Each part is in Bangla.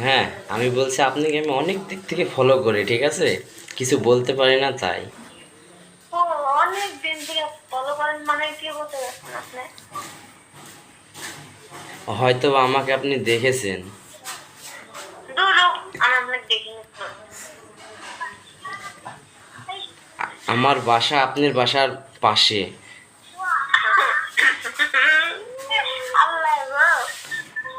হ্যাঁ আমি বলছি আপনাকে আমি অনেক দিক থেকে ফলো করি ঠিক আছে? কিছু বলতে পারি না তাই। ও অনেক দিন থেকে ফলো করেন মানে কি বলতে আপনি? হয়তো আমাকে আপনি দেখেছেন। আমার বাসা আপনার বাসার পাশে আল্লাহ গো আপনি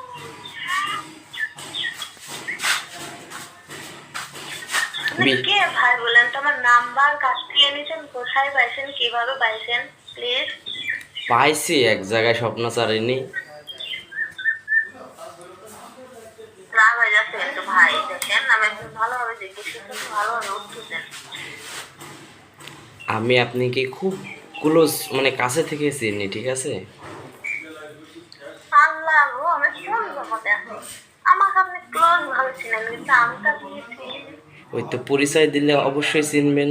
বি- কে ভাই বলেন? তোমার নাম্বার কাছ থেকে কোথায় পাইছেন কীভাবে পাইছেন? প্লিজ পাইছি এক জায়গায় স্বপ্নচারিণী রাগ হয়ে যাচ্ছে কিন্তু ভাই দেখেন আমি ভালোভাবে ভালোভাবে উত্তর আমি আপনাকে খুব ক্লোজ মানে কাছে থেকে চিনি ঠিক আছে? আল্লাহ গো আমি কোন জগতে আছি আমাকে আপনি ক্লোজ ভাবে ছিলেন কিন্তু আমি তো। ওই তো পরিচয় দিলে অবশ্যই চিনবেন।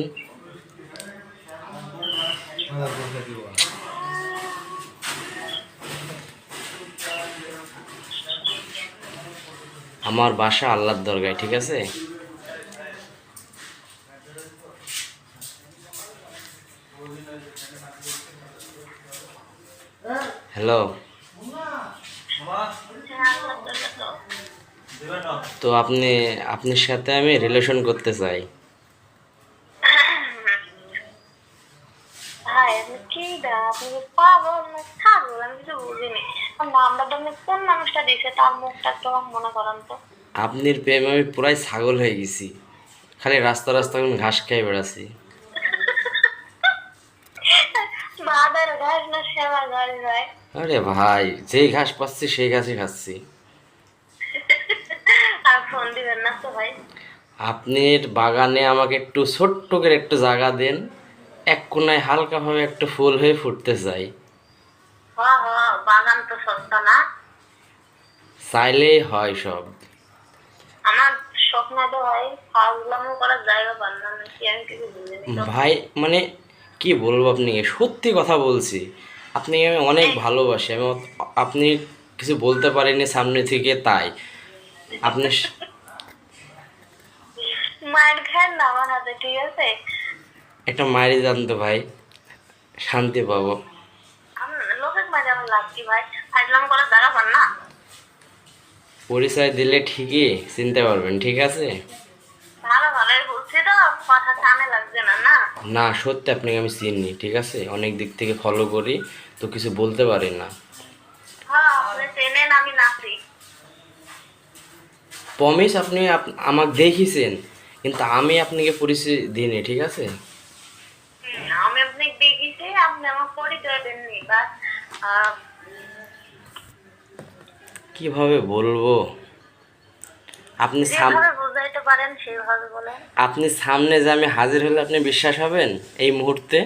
আমার বাসা আল্লাহর দরগায় ঠিক আছে? হ্যালো হ্যাঁ, আল্লাহ তো আপনি আপনার সাথে আমি রিলেশন করতে চাই। আমি আপনার প্রেমে আমি পুরাই ছাগল হয়ে গেছি। খালি রাস্তা রাস্তা এখন ঘাস খেয়ে বেড়াচ্ছি। ভাই। আরে ভাই যেই ঘাস পাচ্ছি সেই ঘাসই খাচ্ছি আর ফোন দিবেন না তো ভাই আপনার বাগানে আমাকে একটু ছোট্ট করে একটু জায়গা দেন। এক কোনায় হালকাভাবে একটু ফুল হয়ে ফুটতে চাই। হ হ বাগান তো সস্তা না? চাইলেই হয় সব। আমার স্বপ্ন তো ভাই ফাজলামো করার জায়গা পান না নাকি আমি কিছু ভাই মানে কি বলব আপনাকে সত্যি কথা বলছি। আপনাকে আমি অনেক ভালোবাসি। আমি আপনি কিছু বলতে পারেনি সামনে থেকে তাই। আপনি স- মায়ের খান না আমার হাতে ঠিক আছে? একটা মায়েরই জানতো ভাই শান্তি পাবো। লোকের মাঝে আমার লাভ কি ভাই? ফাজলামো করার জায়গা না? পরিচয় দিলে ঠিকই চিনতে পারবেন ঠিক আছে? ভালো ভালোই বলছি তো কথা কানে লাগছে না না? না সত্যি আপনাকে আমি চিনি ঠিক আছে? অনেক দিক থেকে ফলো করি তো কিছু বলতে পারি না। হ্যাঁ আপনি প্রমিস আপনি আপ- আমাকে দেখিয়েছেন। কিন্তু আমি আপনাকে পরিচয় দিইনি ঠিক আছে? আমি আপনাকে দেখেছি আপনি আমার পরিচয় দেননি বা কীভাবে বলব? আপনি বুঝাইতে পারেন সেভাবে বলেন। আপনি সামনে যে আমি হাজির হলে আপনি বিশ্বাস হবেন এই মুহূর্তে?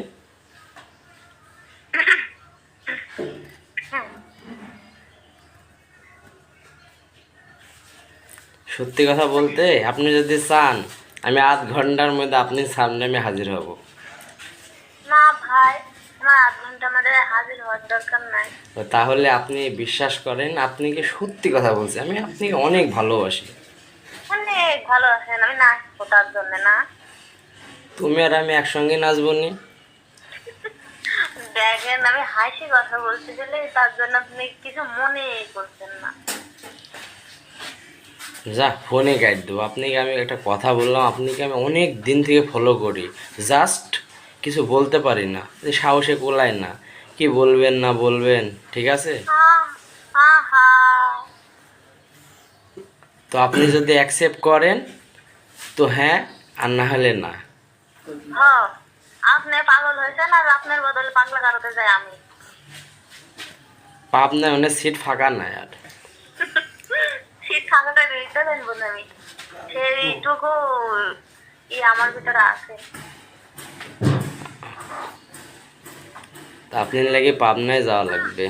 সত্যি কথা বলতে আপনি যদি চান আমি আধ ঘণ্টার মধ্যে আপনার সামনে আমি হাজির হব। না ভাই আমার আধ ঘণ্টা আমাদের হাজির হওয়ার দরকার নাই। তো তাহলে আপনি বিশ্বাস করেন আপনি কি সত্যি কথা বলছি আমি আপনাকে অনেক ভালোবাসি। অনেক ভালো আছেন আমি নাচবো তার জন্য না। তুমি আর আমি একসঙ্গে নাচবো নি? দেখেন আমি হাসি কথা বলতে গেলে তার জন্য আপনি কিছু মনে করছেন না। যা ফোনে গাইড দেবো। আপনাকে আমি একটা কথা বললাম আপনাকে আমি অনেক দিন থেকে ফলো করি। জাস্ট কিছু বলতে পারি না। সাহসে কোলায় না। কি বলবেন না বলবেন ঠিক আছে? তো আপনি যদি অ্যাকসেপ্ট করেন তো হ্যাঁ আর না হলে না। আপনি পাগল হয়েছেন আর আপনার বদলে পাগলা কারোতে যাই আমি। পাবনায় অনেক সিট ফাঁকা নাই আর। শীত থাকাটা রেখে দেবো আমি। সেইটুকু ই আমার ভিতরে আছে। তা আপনার লাগে পাবনায় যাওয়া লাগবে।